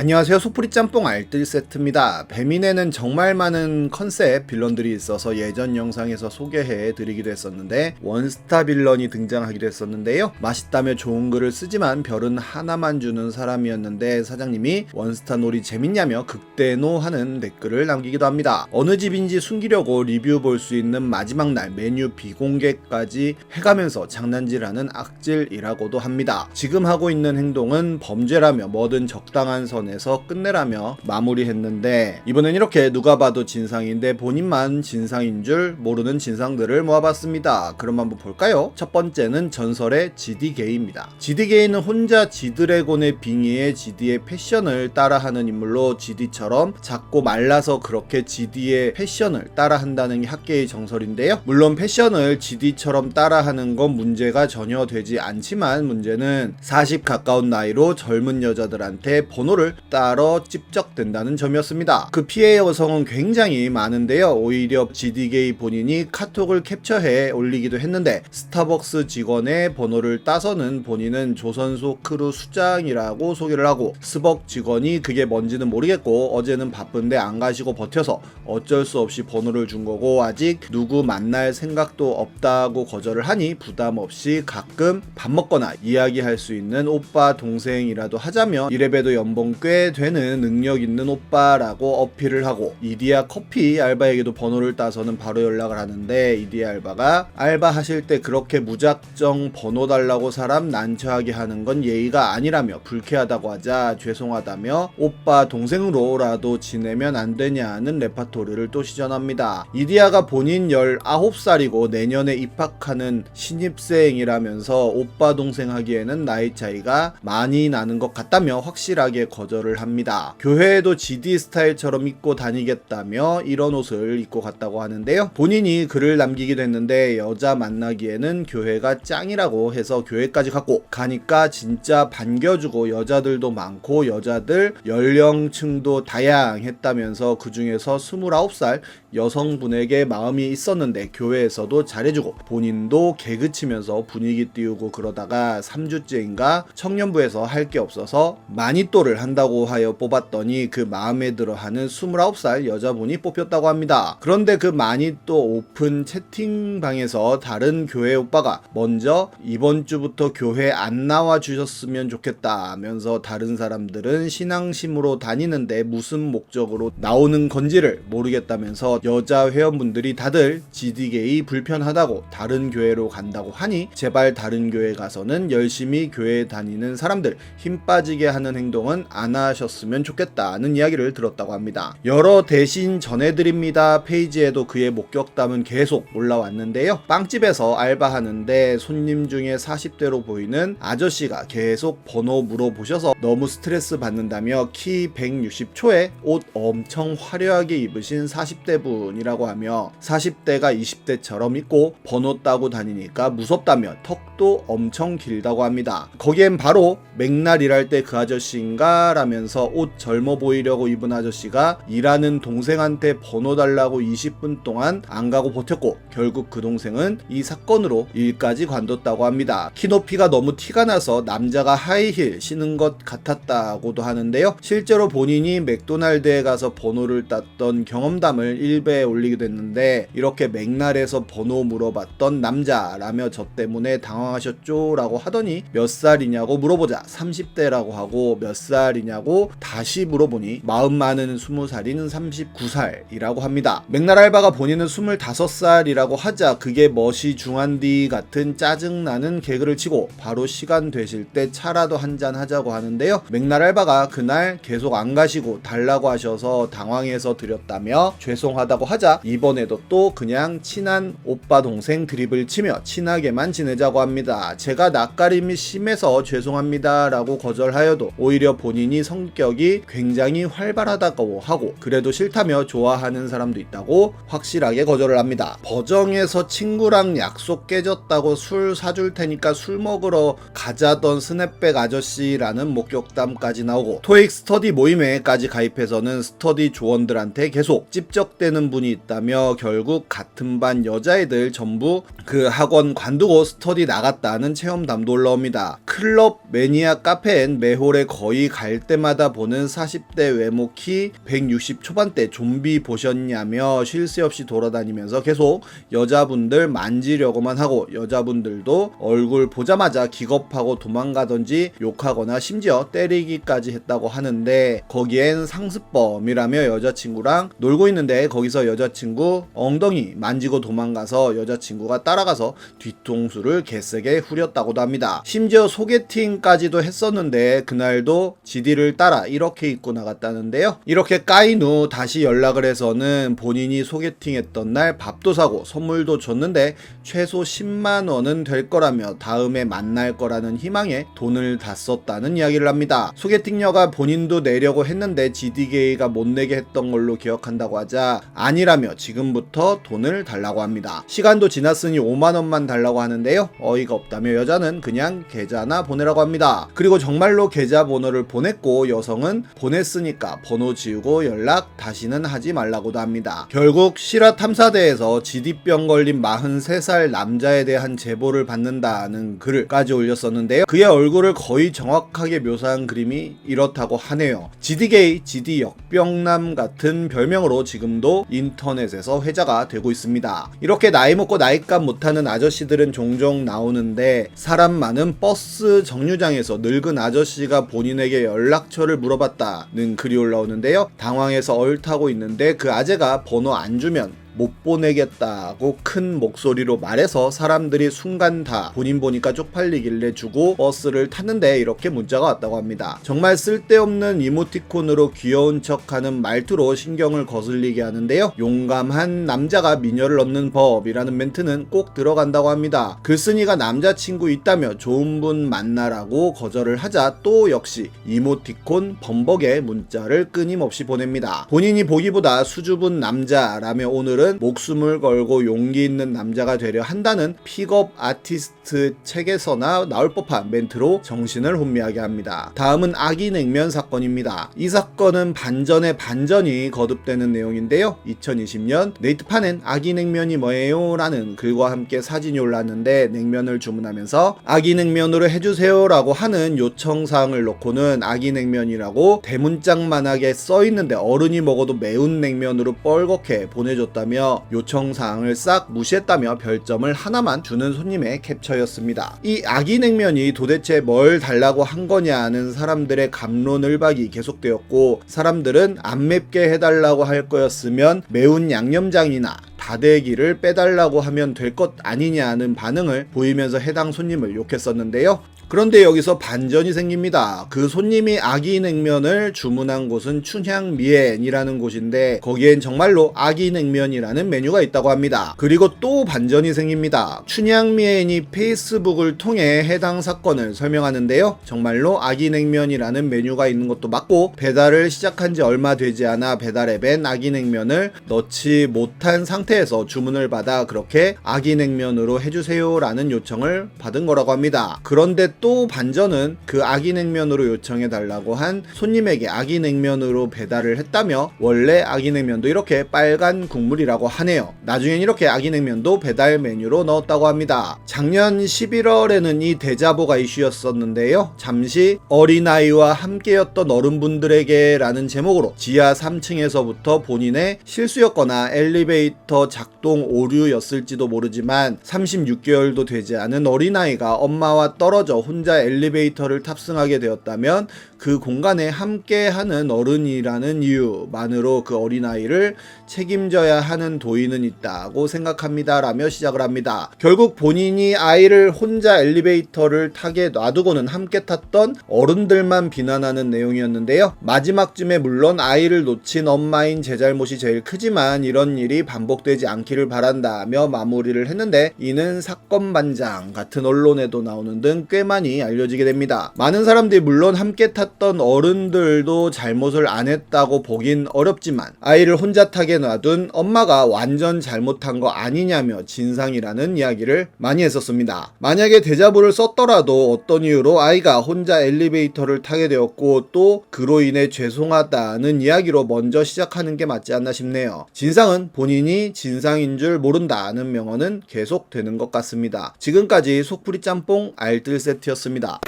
안녕하세요. 소프리 짬뽕 알뜰 세트입니다. 배민에는 정말 많은 컨셉 빌런들이 있어서 예전 영상에서 소개해 드리기도 했었는데 원스타 빌런이 등장하기도 했었는데요. 맛있다며 좋은 글을 쓰지만 별은 하나만 주는 사람이었는데 사장님이 원스타 놀이 재밌냐며 극대노 하는 댓글을 남기기도 합니다. 어느 집인지 숨기려고 리뷰 볼 수 있는 마지막 날 메뉴 비공개까지 해가면서 장난질하는 악질이라고도 합니다. 지금 하고 있는 행동은 범죄라며 뭐든 적당한 선에 서 끝내라며 마무리했는데 이번엔 이렇게 누가 봐도 진상인데 본인만 진상인 줄 모르는 진상들을 모아봤습니다. 그럼 한번 볼까요? 첫 번째는 전설의 GD게이입니다. GD게이는 혼자 지드래곤의 빙의에 GD의 패션을 따라하는 인물로 GD처럼 작고 말라서 그렇게 GD의 패션을 따라한다는 게 학계의 정설인데요. 물론 패션을 GD처럼 따라하는 건 문제가 전혀 되지 않지만 문제는 40 가까운 나이로 젊은 여자들한테 번호를 따러 찝적된다는 점이었습니다. 그 피해 여성은 굉장히 많은데요. 오히려 GD게이 본인이 카톡을 캡처해 올리기도 했는데 스타벅스 직원의 번호를 따서는 본인은 조선소 크루 수장이라고 소개를 하고 스벅 직원이 그게 뭔지는 모르겠고 어제는 바쁜데 안 가시고 버텨서 어쩔 수 없이 번호를 준 거고 아직 누구 만날 생각도 없다고 거절을 하니 부담 없이 가끔 밥 먹거나 이야기할 수 있는 오빠 동생이라도 하자며 이래봬도 연봉 꽤 되는 능력 있는 오빠라고 어필을 하고 이디야 커피 알바에게도 번호를 따서는 바로 연락을 하는데 이디야 알바가 알바 하실 때 그렇게 무작정 번호 달라고 사람 난처하게 하는 건 예의가 아니라며 불쾌하다고 하자 죄송하다며 오빠 동생으로라도 지내면 안 되냐는 레파토리를 또 시전합니다. 이디야가 본인 19살이고 내년에 입학하는 신입생이라면서 오빠 동생 하기에는 나이 차이가 많이 나는 것 같다며 확실하게 거절 을 합니다. 교회에도 GD 스타일처럼 입고 다니겠다며 이런 옷을 입고 갔다고 하는데요. 본인이 글을 남기기도 했는데 여자 만나기에는 교회가 짱이라고 해서 교회까지 갔고 가니까 진짜 반겨주고 여자들도 많고 여자들 연령층도 다양했다면서 그 중에서 29살 여성분에게 마음이 있었는데 교회에서도 잘해주고 본인도 개그치면서 분위기 띄우고 그러다가 3주째인가 청년부에서 할 게 없어서 마니또를 한다고 하여 뽑았더니 그 마음에 들어 하는 29살 여자분이 뽑혔다고 합니다. 그런데 그 마니또 오픈 채팅방에서 다른 교회 오빠가 먼저 이번 주부터 교회 안 나와 주셨으면 좋겠다 하면서 다른 사람들은 신앙심으로 다니는데 무슨 목적으로 나오는 건지를 모르겠다면서 여자 회원분들이 다들 GD게이 불편하다고 다른 교회로 간다고 하니 제발 다른 교회 가서는 열심히 교회 다니는 사람들 힘 빠지게 하는 행동은 안 하셨으면 좋겠다는 이야기를 들었다고 합니다. 여러 대신 전해드립니다 페이지에도 그의 목격담은 계속 올라왔는데요. 빵집에서 알바하는데 손님 중에 40대로 보이는 아저씨가 계속 번호 물어보셔서 너무 스트레스 받는다며 키 160초에 옷 엄청 화려하게 입으신 40대 분 이라고 하며 40대가 20대처럼 입고 번호 따고 다니니까 무섭다며 턱도 엄청 길다고 합니다. 거기엔 바로 맥날 일할 때 그 아저씨인가 라면서 옷 젊어 보이려고 입은 아저씨가 일하는 동생한테 번호 달라고 20분 동안 안 가고 버텼고 결국 그 동생은 이 사건으로 일까지 관뒀다고 합니다. 키 높이가 너무 티가 나서 남자가 하이힐 신은 것 같았다고도 하는데요. 실제로 본인이 맥도날드에 가서 번호를 땄던 경험담을 일 베에 올리기도 했는데 이렇게 맥날에서 번호 물어봤던 남자라며 저 때문에 당황하셨죠? 라고 하더니 몇 살이냐고 물어보자 30대라고 하고 몇 살이냐고 다시 물어보니 마음 많은 20살인 39살이라고 합니다. 맥날 알바가 본인은 25살이라고 하자 그게 멋이 중한디 같은 짜증나는 개그를 치고 바로 시간 되실 때 차라도 한잔 하자고 하는데요. 맥날 알바가 그날 계속 안 가시고 달라고 하셔서 당황해서 드렸다며 죄송하다 고 하자 이번에도 또 그냥 친한 오빠 동생 드립을 치며 친하게만 지내자고 합니다. 제가 낯가림이 심해서 죄송합니다 라고 거절하여도 오히려 본인이 성격이 굉장히 활발하다고 하고 그래도 싫다며 좋아하는 사람도 있다고 확실하게 거절을 합니다. 버정에서 친구랑 약속 깨졌다고 술 사줄 테니까 술 먹으러 가자던 스냅백 아저씨라는 목격담까지 나오고 토익 스터디 모임에까지 가입해서는 스터디 조원들한테 계속 찝적대는 하는 분이 있다며 결국 같은 반 여자애들 전부 그 학원 관두고 스터디 나갔다는 체험담도 올라옵니다. 클럽 매니아 카페엔 매홀에 거의 갈 때마다 보는 40대 외모 키 160 초반대 좀비 보셨냐며 쉴새 없이 돌아다니면서 계속 여자분들 만지려고만 하고 여자분들도 얼굴 보자마자 기겁하고 도망가던지 욕하거나 심지어 때리기까지 했다고 하는데 거기엔 상습범이라며 여자친구랑 놀고 있는데 거기 서 여자친구 엉덩이 만지고 도망가서 여자친구가 따라가서 뒤통수를 개세게 후렸다고도 합니다. 심지어 소개팅까지도 했었는데 그날도 GD를 따라 이렇게 입고 나갔다는데요. 이렇게 까인 후 다시 연락을 해서는 본인이 소개팅했던 날 밥도 사고 선물도 줬는데 최소 10만 원은 될 거라며 다음에 만날 거라는 희망에 돈을 다 썼다는 이야기를 합니다. 소개팅녀가 본인도 내려고 했는데 GD게이가 못 내게 했던 걸로 기억한다고 하자 아니라며 지금부터 돈을 달라고 합니다. 시간도 지났으니 5만 원만 달라고 하는데요. 어이가 없다며 여자는 그냥 계좌나 보내라고 합니다. 그리고 정말로 계좌 번호를 보냈고 여성은 보냈으니까 번호 지우고 연락 다시는 하지 말라고도 합니다. 결국 실화 탐사대에서 GD병 걸린 43살 남자에 대한 제보를 받는다는 글까지 올렸었는데요. 그의 얼굴을 거의 정확하게 묘사한 그림이 이렇다고 하네요. GD게이, GD 역병남 같은 별명으로 지금도 인터넷에서 회자가 되고 있습니다. 이렇게 나이 먹고 나이값 못하는 아저씨들은 종종 나오는데 사람 많은 버스 정류장에서 늙은 아저씨가 본인에게 연락처를 물어봤다는 글이 올라오는데요. 당황해서 얼타고 있는데 그 아재가 번호 안 주면 못 보내겠다고 큰 목소리로 말해서 사람들이 순간 다 본인 보니까 쪽팔리길래 주고 버스를 탔는데 이렇게 문자가 왔다고 합니다. 정말 쓸데없는 이모티콘으로 귀여운 척하는 말투로 신경을 거슬리게 하는데요. 용감한 남자가 미녀를 얻는 법이라는 멘트는 꼭 들어간다고 합니다. 글쓴이가 남자친구 있다며 좋은 분 만나라고 거절을 하자 또 역시 이모티콘 범벅의 문자를 끊임없이 보냅니다. 본인이 보기보다 수줍은 남자라며 오늘 은 목숨을 걸고 용기 있는 남자가 되려 한다는 픽업 아티스트 책에서나 나올 법한 멘트로 정신을 혼미하게 합니다. 다음은 아기 냉면 사건입니다. 이 사건은 반전의 반전이 거듭되는 내용인데요. 2020년 네이트판엔 아기 냉면이 뭐예요? 라는 글과 함께 사진이 올랐는데 냉면을 주문하면서 아기 냉면으로 해주세요 라고 하는 요청사항을 놓고는 아기 냉면이라고 대문짝만하게 써있는데 어른이 먹어도 매운 냉면으로 뻘겋게 보내줬다 며 요청사항을 싹 무시했다며 별점을 하나만 주는 손님의 캡처였습니다. 이 아기 냉면이 도대체 뭘 달라고 한 거냐는 사람들의 감론을박이 계속되었고 사람들은 안 맵게 해달라고 할 거였으면 매운 양념장이나 다대기를 빼달라고 하면 될 것 아니냐는 반응을 보이면서 해당 손님을 욕했었는데요. 그런데 여기서 반전이 생깁니다. 그 손님이 아기 냉면을 주문한 곳은 춘향 미엔이라는 곳인데 거기엔 정말로 아기 냉면이라는 메뉴가 있다고 합니다. 그리고 또 반전이 생깁니다. 춘향 미엔이 페이스북을 통해 해당 사건을 설명하는데요. 정말로 아기 냉면이라는 메뉴가 있는 것도 맞고 배달을 시작한 지 얼마 되지 않아 배달 앱엔 아기 냉면을 넣지 못한 상태에서 주문을 받아 그렇게 아기 냉면으로 해주세요라는 요청을 받은 거라고 합니다. 그런데 또 반전은 그 아기 냉면으로 요청해 달라고 한 손님에게 아기 냉면으로 배달을 했다며 원래 아기 냉면도 이렇게 빨간 국물이라고 하네요. 나중엔 이렇게 아기 냉면도 배달 메뉴로 넣었다고 합니다. 작년 11월에는 이 대자보가 이슈였었는데요. 잠시 어린아이와 함께였던 어른분들에게 라는 제목으로 지하 3층에서부터 본인의 실수였거나 엘리베이터 작동 오류였을지도 모르지만 36개월도 되지 않은 어린아이가 엄마와 떨어져 혼자 엘리베이터를 탑승하게 되었다면 그 공간에 함께하는 어른이라는 이유만으로 그 어린아이를 책임져야 하는 도의는 있다고 생각합니다 라며 시작을 합니다. 결국 본인이 아이를 혼자 엘리베이터를 타게 놔두고는 함께 탔던 어른들만 비난하는 내용이었는데요. 마지막쯤에 물론 아이를 놓친 엄마인 제 잘못이 제일 크지만 이런 일이 반복되지 않기를 바란다며 마무리를 했는데 이는 사건 반장 같은 언론에도 나오는 등 꽤 많이 알려지게 됩니다. 많은 사람들이 물론 함께 탔던 어른들도 잘못을 안 했다고 보긴 어렵지만 아이를 혼자 타게 놔둔 엄마가 완전 잘못한 거 아니냐며 진상이라는 이야기를 많이 했었습니다. 만약에 대자보를 썼더라도 어떤 이유로 아이가 혼자 엘리베이터를 타게 되었고 또 그로 인해 죄송하다는 이야기로 먼저 시작하는 게 맞지 않나 싶네요. 진상은 본인이 진상인 줄 모른다는 명언은 계속 되는 것 같습니다. 지금까지 속풀이 짬뽕 알뜰 세트였습니다.